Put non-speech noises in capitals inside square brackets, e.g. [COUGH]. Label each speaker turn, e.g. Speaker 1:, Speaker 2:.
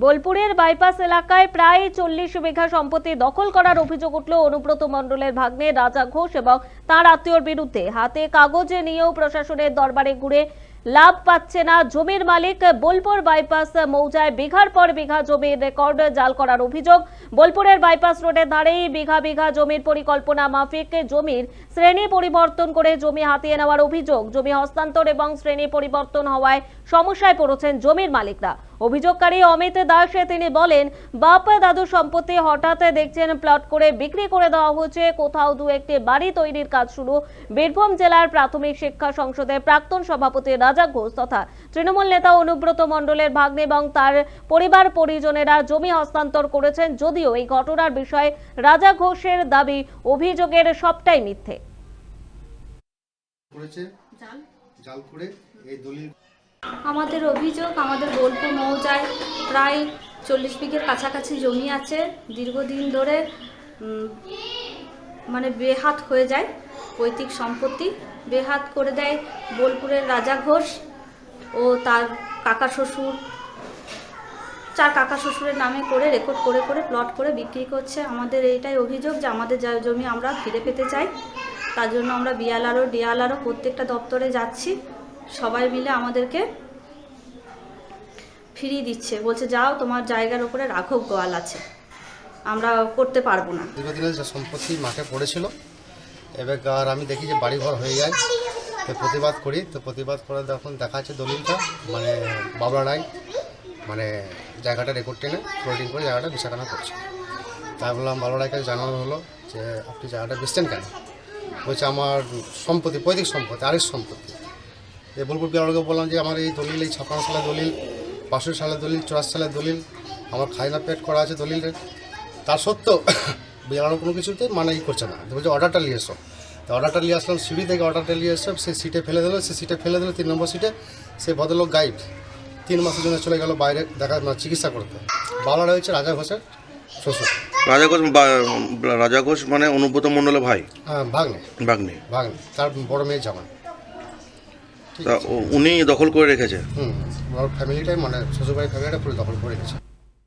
Speaker 1: বোলপুরের বাইপাস এলাকায় প্রায় চল্লিশ বিঘা সম্পত্তি দখল করার অভিযোগ উঠল অনুব্রত মণ্ডলের ভাগ্নে রাজা ঘোষ এবং তার আত্মীয়র বিরুদ্ধে। হাতে কাগজে নিয়েও প্রশাসনের দরবারে ঘুরে লাভ পাচ্ছে না জমির মালিক। বোলপুর বাইপাস মৌজায় বিঘার পর বিঘা জমির রেকর্ড জাল করার অভিযোগ। বোলপুরের বাইপাস রোডের ধারেই বিঘা বিঘা জমির পরিকল্পনা মাফিক জমির শ্রেণি পরিবর্তন করে জমি হাতিয়ে নেওয়ার অভিযোগ। জমি হস্তান্তর এবং শ্রেণি পরিবর্তন হওয়ায় সমস্যায় পড়েছেন জমির মালিকরা। অভিযোগকারী অমিত দাস তিনি বলেন বাপ দাদু সম্পত্তি হঠাৎ দেখছেন প্লট করে বিক্রি করে দেওয়া হয়েছে কোথাও দু একটি বাড়ি তৈরির কাজ শুরু। বীরভূম জেলার প্রাথমিক শিক্ষা সংসদের প্রাক্তন সভাপতি রাজা ঘোষ তথা তৃণমূল নেতা অনুব্রত মণ্ডলের ভাগ্নে এবং তার পরিবার পরিজনেরা জমি হস্তান্তর করেছেন যদিও এই ঘটনার বিষয়ে রাজা ঘোষের দাবি অভিযোগের সবটাই মিথ্যে।
Speaker 2: করেছে জাল করে এই দলিল
Speaker 3: আমাদের অভিযোগ, আমাদের বোলপুর মৌজায় প্রায় চল্লিশ বিঘের কাছাকাছি জমি আছে। দীর্ঘদিন ধরে মানে বেহাত হয়ে যায় পৈতৃক সম্পত্তি। বেহাত করে দেয় বোলপুরের রাজা ঘোষ ও তার কাকা শ্বশুর। চার কাকা শ্বশুরের নামে করে রেকর্ড করে করে প্লট করে বিক্রি করছে। আমাদের এইটাই অভিযোগ যে আমাদের জমি আমরা ফিরে পেতে চাই। তার জন্য আমরা বিয়ালারও ডিয়ালারও প্রত্যেকটা দপ্তরে যাচ্ছি। সবাই মিলে আমাদেরকে ফিরিয়ে দিচ্ছে। বলছে, যাও, তোমার জায়গার উপরে রাঘব গোয়াল আছে। আমরা করতে পারব না।
Speaker 2: দীর্ঘদিনের যে সম্পত্তি মাঠে পড়েছিল এবার আর আমি দেখি যে বাড়িঘর হয়ে যায়। তো প্রতিবাদ করি। তো প্রতিবাদ করে যখন দেখা যাচ্ছে দলিলটা মানে বাবলা রায় মানে জায়গাটা রেকর্ড টেনে ফ্লোটিং করে জায়গাটা বিছাখানা করছে। তাই বললাম, বাবলা রায়কে জানানো হলো যে, আপনি জায়গাটা বেচতেন কেন? বলছে, আমার সম্পত্তি, পৈতৃক সম্পত্তি, আরেক সম্পত্তি। বোলপুর বিহারকে বললাম যে আমার এই দলিল এই ছাপ্পান্ন সালের দলিল বাষট্টি সালের দলিল চুরাশি সালের দলিল আমার খাজনা পেট করা আছে দলিলের তার সত্ত্বেও [COUGHS] বিহার কোনো কিছুতে মানে ই করছে না। বলছে অর্ডারটা নিয়ে এসো তো অর্ডারটা নিয়ে আসলাম সিঁড়ি থেকে অর্ডারটা নিয়ে এসো সে সিটে ফেলে দিল সে সিটে ফেলে দিল তিন নম্বর সিটে। সে ভদ্রলোক গাইড তিন মাসের জন্য চলে গেল বাইরে দেখা মানে চিকিৎসা করতে। বাংলা রয়েছে রাজা ঘোষের শ্বশুর।
Speaker 4: রাজা ঘোষ রাজা ঘোষ মানে অনুব্রত মণ্ডলের ভাই?
Speaker 2: হ্যাঁ ভাগ্নে।
Speaker 4: ভাগ্নে।
Speaker 2: ভাগ্নে তার বড় মেয়ে জামান।
Speaker 4: তা উনি দখল করে রেখেছে?
Speaker 2: হুম আমার ফ্যামিলিটাই মানে শ্বশুরবাড়ির ফ্যামিলিটা পুরো দখল করে রেখেছে।